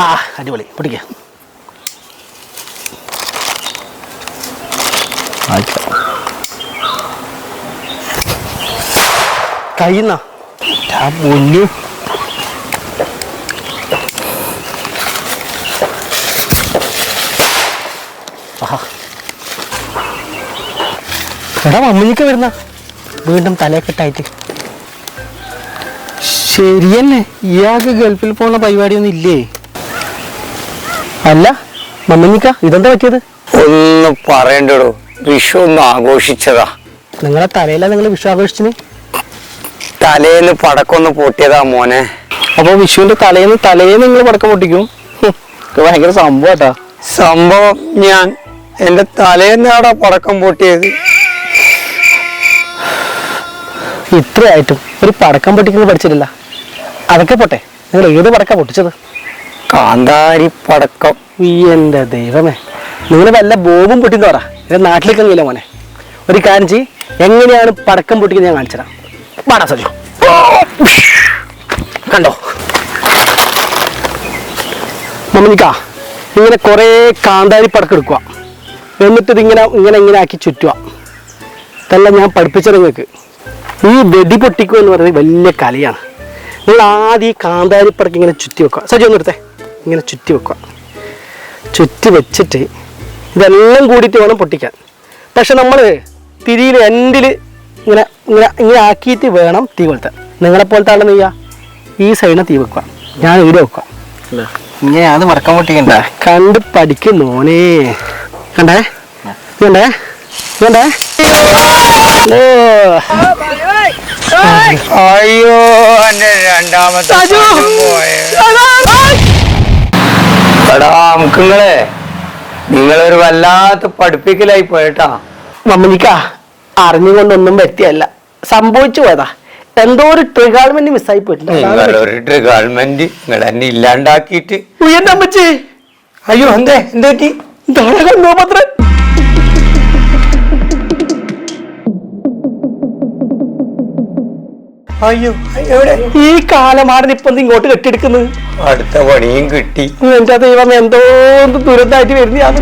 ആ അടിപൊളി. പിടിക്ക കഴിയുന്ന എടാ മമ്മിക്ക് വരുന്ന. വീണ്ടും തലക്കെട്ടായിട്ട് ശരിയെന്നെ. ഇയാൾക്ക് ഗൾഫിൽ പോകുന്ന പരിപാടിയൊന്നും ഇല്ലേ? അല്ല മമ്മഞ്ഞിക്ക ഇതെന്താ പറ്റിയത്? ഒന്ന് പറയണ്ടോ വിഷു ഒന്ന് ആഘോഷിച്ചതാ. നിങ്ങളെ തലയില നിങ്ങൾ വിഷു ആഘോഷിച്ചിന് തലേന്ന് പടക്കൊന്ന് പൊട്ടിയതാ മോനെ. അപ്പൊ വിഷുവിന്റെ തലേന്ന് തലേന്ന് നിങ്ങൾ പടക്കം പൊട്ടിക്കും? ഹും, ഇത് ഭയങ്കര സംഭവട്ടാ. സംഭവം ഞാൻ എന്റെ തലേന്നാടാ പടക്കം പൊട്ടിയത്. ഇത്രയായിട്ടും ഒരു പടക്കം പൊട്ടിക്കുന്നത് പഠിച്ചിട്ടില്ല. അതൊക്കെ പോട്ടെ നിങ്ങൾ ഏത് പടക്കം പൊട്ടിച്ചത്? കാന്താരി പടക്കം ദൈവമേ. നിങ്ങൾ വല്ല ബോബും പൊട്ടിന്ന് പറ. എന്റെ നാട്ടിലേക്ക് എങ്കിലും മോനെ. ഒരു കാര്യം ചെയ് എങ്ങനെയാണ് പടക്കം പൊട്ടിക്കുന്നത് ഞാൻ കാണിച്ചതാ പാടാ സജു. കണ്ടോ? മമ്മിക്കാ ഇങ്ങനെ കുറേ കാന്താരി പടക്കം എടുക്കുക. എന്നിട്ട് ഇതിങ്ങനെ ഇങ്ങനെ ഇങ്ങനെ ആക്കി ചുറ്റുക. ഇതെല്ലാം ഞാൻ പഠിപ്പിച്ചത് നിങ്ങൾക്ക്. ഈ വെടി പൊട്ടിക്കുക എന്ന് പറയുന്നത് വലിയ കലയാണ്. നിങ്ങൾ ആദ്യം ഈ കാന്താരി പടക്കം ഇങ്ങനെ ചുറ്റി വെക്കുക. സജി ഒന്ന് ഇങ്ങനെ ചുറ്റി വെക്കുക. ചുറ്റി വെച്ചിട്ട് ഇതെല്ലാം കൂടിയിട്ട് വേണം പൊട്ടിക്കാൻ. പക്ഷെ നമ്മൾ തിരിയിൽ എൻഡിൽ ഇങ്ങനെ ഇങ്ങനെ ഇങ്ങനെ ആക്കിയിട്ട് വേണം തീ കൊളുത്താൻ. നിങ്ങളെപ്പോലത്തെ ആളെന്ന് നെയ്യാ ഈ സൈഡിനെ തീ വെക്കുക. ഞാൻ ഇവിടെ വെക്കുക. ഇങ്ങനെയാണ് മറക്കാൻ പൊട്ടിക്കണ്ട. കണ്ട് പഠിക്കുന്നു ഓനേ കണ്ടേ? കണ്ടേ? കണ്ടേ? ഓ. അയ്യോ. എന്റെ രണ്ടാമത്തെ. എടാ നമുക്കിങ്ങളെ നിങ്ങളൊരു വല്ലാത്ത പഠിപ്പിക്കലായി പോയിട്ടാ. മമ്മനിക്ക അറിഞ്ഞുകൊണ്ടൊന്നും പറ്റിയല്ല. സംഭവിച്ചു പോയതാ. എന്തോ ഒരു ട്രിഗാൾമെന്റ് മിസ്സായി പോയിട്ടുണ്ട്. നിങ്ങളൊരു ഗവൺമെന്റ് നിങ്ങൾ എന്നെ ഇല്ലാണ്ടാക്കിയിട്ട്. ഉയർന്ന അയ്യോ എന്തേ എന്തേ പറ്റി? ഇതാണ് അയ്യോ. എവിടെ? ഈ കാലമാണ് ഇപ്പൊ ഇങ്ങോട്ട് കെട്ടിയെടുക്കുന്നത്? അടുത്ത പണിയും കിട്ടി. എന്റെ ദൈവം എന്തോ ദുരന്തമായിട്ട് വരുന്നതാണ്.